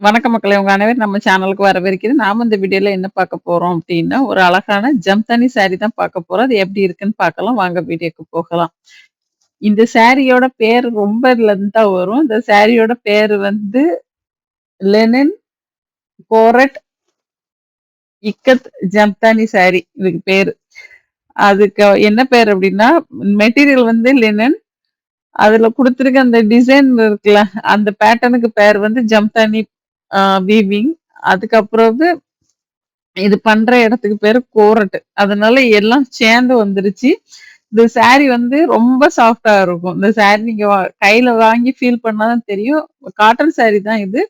வணக்கம் மக்களை உங்க அனைவரும் நம்ம சேனலுக்கு வரவேற்கிறது நாம இந்த வீடியோல என்ன பார்க்க போறோம் அப்படின்னா ஒரு அழகான ஜம்தானி சாரி தான் பார்க்க போறோம். அது எப்படி இருக்குன்னு பார்க்கலாம். வாங்க வீடியோக்கு போகலாம். இந்த சாரியோட பேரு ரொம்ப லென்த்தா வரும். இந்த சாரியோட பேர் வந்து லெனின் கோரட் இக்கத் ஜம்தானி சாரி இதுக்கு பேரு. அதுக்கு என்ன பேர் அப்படின்னா மெட்டீரியல் வந்து லெனன் அதுல கொடுத்துருக்க அந்த டிசைன் இருக்குல்ல, அந்த பேட்டர்னுக்கு பேர் வந்து ஜம்தானி வீவிங். அதுக்கப்புறம் இது பண்ற இடத்துக்கு பேர் கோரட். அதனால எல்லாம் சேர்ந்து வந்துருச்சு. இந்த சாரி வந்து ரொம்ப சாஃப்டா இருக்கும். இந்த சாரி நீங்க கையில வாங்கி ஃபீல் பண்ணாதான் தெரியும். காட்டன் சாரி தான் இது.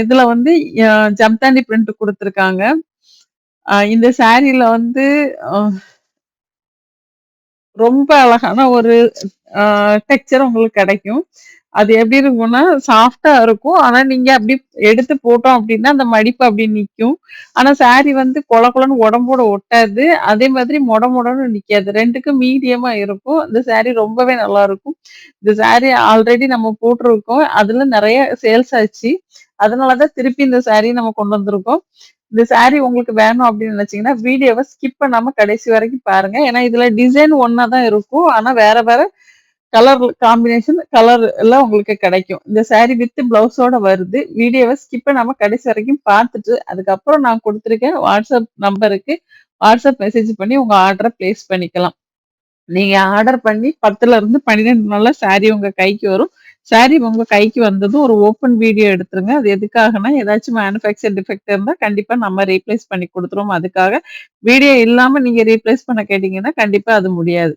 இதுல வந்து ஜம்தாண்டி ஜம்தானி பிரிண்ட் கொடுத்துருக்காங்க இந்த சாரியில வந்து ரொம்ப அழகான ஒரு அ டெக்ஸ்சர் உங்களுக்கு கிடைக்கும். அது எப்படி இருக்கும்னா, சாஃப்ட்டா இருக்கும். ஆனா நீங்க அப்படி எடுத்து போட்டோம் அப்படின்னா அந்த மடிப்பு அப்படி நிக்கும். ஆனா சாரி வந்து கொல கொழன்னு உடம்போட ஒட்டாது. அதே மாதிரி மொட மொடன்னு நிக்காது. ரெண்டுக்கும் மீடியமா இருக்கும். இந்த சாரி ரொம்பவே நல்லா இருக்கும் இந்த சாரி ஆல்ரெடி நம்ம போட்டுருக்கோம். அதுல நிறைய சேல்ஸ் ஆச்சு. அதனாலதான் திருப்பி இந்த சாரிய நம்ம கொண்டு வந்திருக்கோம். இந்த சாரி உங்களுக்கு வேணும் அப்படின்னு நினைச்சீங்கன்னா வீடியோவை ஸ்கிப் பண்ணாம கடைசி வரைக்கும் பாருங்க. ஏன்னா இதுல டிசைன் ஒன்னா தான் இருக்கும். ஆனா வேற வேற கலர் காம்பினேஷன் கலர் எல்லாம் உங்களுக்கு கிடைக்கும். இந்த சாரி வித் பிளவுஸோட வருது. வீடியோவை ஸ்கிப் பண்ணாம கடைசி வரைக்கும் பார்த்துட்டு, அதுக்கப்புறம் நான் கொடுத்துருக்கேன் வாட்ஸ்அப் நம்பருக்கு வாட்ஸ்அப் மெசேஜ் பண்ணி உங்க ஆர்டரை பிளேஸ் பண்ணிக்கலாம். நீங்க ஆர்டர் பண்ணி 10லருந்து 12 நாள்ல சாரி உங்க கைக்கு வரும். சாரி உங்க கைக்கு வந்ததும் ஒரு ஓப்பன் வீடியோ எடுத்துருங்க. அது எதுக்காகன்னா, ஏதாச்சும் மேனுஃபேக்சர் டிஃபெக்ட் இருந்தால் கண்டிப்பா நம்ம ரீப்ளேஸ் பண்ணி கொடுத்துருவோம் அதுக்காக வீடியோ இல்லாம நீங்க ரீப்ளேஸ் பண்ண கேட்டீங்கன்னா, கண்டிப்பா அது முடியாது.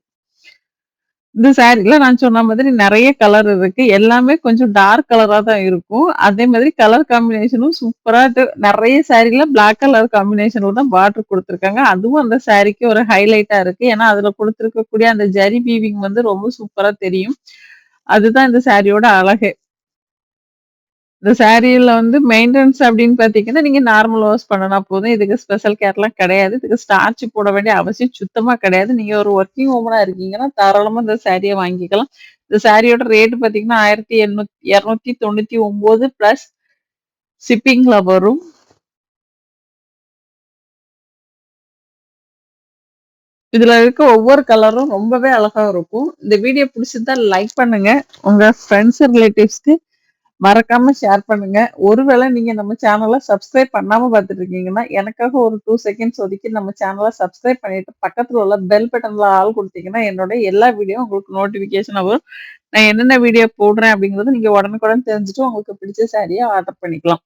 இந்த சாரில நான் சொன்ன மாதிரி நிறைய கலர் இருக்கு. எல்லாமே கொஞ்சம் டார்க் கலரா தான் இருக்கும். அதே மாதிரி கலர் காம்பினேஷனும் சூப்பரா நிறைய நெறைய பிளாக் கலர் காம்பினேஷனில் தான் பார்டர் கொடுத்துருக்காங்க அதுவும் அந்த சாரிக்கு ஒரு ஹைலைட்டா இருக்கு. ஏன்னா, அதுல கொடுத்துருக்கக்கூடிய அந்த ஜரி பீவிங் வந்து ரொம்ப சூப்பராக தெரியும். அதுதான் இந்த சாரியோட அழகு இந்த சாரில வந்து மெயின்டெனன்ஸ் அப்படின்னு பார்த்தீங்கன்னா, நீங்க நார்மல் வாஷ் பண்ணுனா போதும். இதுக்கு ஸ்பெஷல் கேர்லாம் கிடையாது. இதுக்கு ஸ்டார்ச் போட வேண்டிய அவசியம் சுத்தமா கிடையாது. நீங்க ஒரு ஒர்க்கிங் ஓமனா இருக்கீங்கன்னா, தாராளமா இந்த சாரியை வாங்கிக்கலாம். இந்த சாரியோட ரேட் பார்த்தீங்கன்னா, 1800 299 பிளஸ் ஷிப்பிங்ல வரும். இதுல இருக்க ஒவ்வொரு கலரும் ரொம்பவே அழகா இருக்கும். இந்த வீடியோ பிடிச்சிருந்தா லைக் பண்ணுங்க. உங்க ஃப்ரெண்ட்ஸ் ரிலேட்டிவ்ஸ்க்கு மறக்காம ஷேர் பண்ணுங்க. ஒருவேளை நீங்க நம்ம சேனலை சப்ஸ்கிரைப் பண்ணாம பார்த்துட்டு இருக்கீங்கன்னா, எனக்காக ஒரு டூ செகண்ட்ஸ் ஒதுக்கி நம்ம சேனலை சப்ஸ்கிரைப் பண்ணிட்டு, பக்கத்துல உள்ள பெல் பட்டன்ல ஆள் கொடுத்தீங்கன்னா என்னோட எல்லா வீடியோ உங்களுக்கு நோட்டிபிகேஷன் வரும். நான் என்னென்ன வீடியோ போடுறேன் அப்டிங்கிறத நீங்க உடனுக்குடன் தெரிஞ்சுட்டு, உங்களுக்கு பிடிச்ச சாரியை ஆர்டர் பண்ணிக்கலாம்.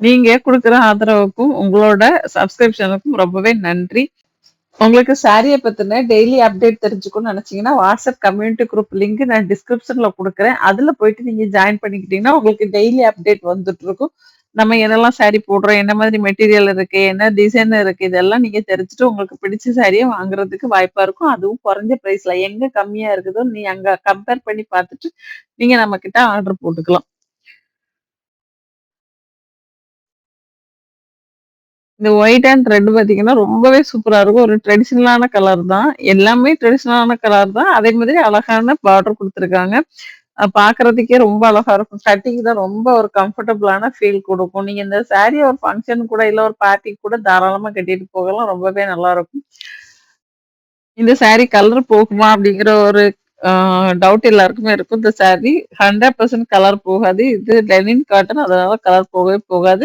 நீங்க கொடுக்குற ஆதரவுக்கும், உங்களோட சப்ஸ்கிரிப்ஷனுக்கும் ரொம்பவே நன்றி. உங்களுக்கு சாரியை பத்தின டெய்லி அப்டேட் தெரிஞ்சுக்கணும்னு நினைச்சீங்கன்னா வாட்ஸ்அப் கம்யூனிட்டி குரூப் லிங்க் நான் டிஸ்கிரிப்ஷன்ல கொடுக்குறேன் அதுல போயிட்டு நீங்க ஜாயின் பண்ணிக்கிட்டீங்கன்னா, உங்களுக்கு டெய்லி அப்டேட் வந்துட்டுருக்கும். நம்ம என்னெல்லாம் சாரி போடுறோம், என்ன மாதிரி மெட்டீரியல் இருக்கு, என்ன டிசைன் இருக்கு, இதெல்லாம் நீங்க தெரிஞ்சுட்டு உங்களுக்கு பிடிச்ச சாரியை வாங்குறதுக்கு வாய்ப்பா இருக்கும். அதுவும் குறைஞ்ச பிரைஸ்ல எங்க கம்மியா இருக்குதோ, நீ அங்க கம்பேர் பண்ணி பார்த்துட்டு, நீங்க நம்மகிட்ட ஆர்டர் போட்டுக்கலாம். இந்த ஒயிட் அண்ட் ரெட் பார்த்தீங்கன்னா, ரொம்பவே சூப்பராக இருக்கும். ஒரு ட்ரெடிஷ்னலான கலர் தான். எல்லாமே ட்ரெடிஷ்னலான கலர் தான். அதே மாதிரி அழகான பார்டர் கொடுத்துருக்காங்க பார்க்கறதுக்கே ரொம்ப அழகா இருக்கும். கட்டிங் தான் ரொம்ப ஒரு கம்ஃபர்டபுளான ஃபீல் கொடுக்கும் நீங்க இந்த சாரிய ஒரு ஃபங்க்ஷன் கூட, இல்ல ஒரு பார்ட்டிக்கு கூட தாராளமா கட்டிட்டு போகலாம். ரொம்பவே நல்லா இருக்கும் இந்த சாரி கலர் போகுமா? அப்படிங்கிற ஒரு டவுட் எல்லாருக்குமே இருக்கும். இந்த சாரி 100% கலர் போகாது. இது லெனின் காட்டன் அதனால கலர் போகவே போகாது.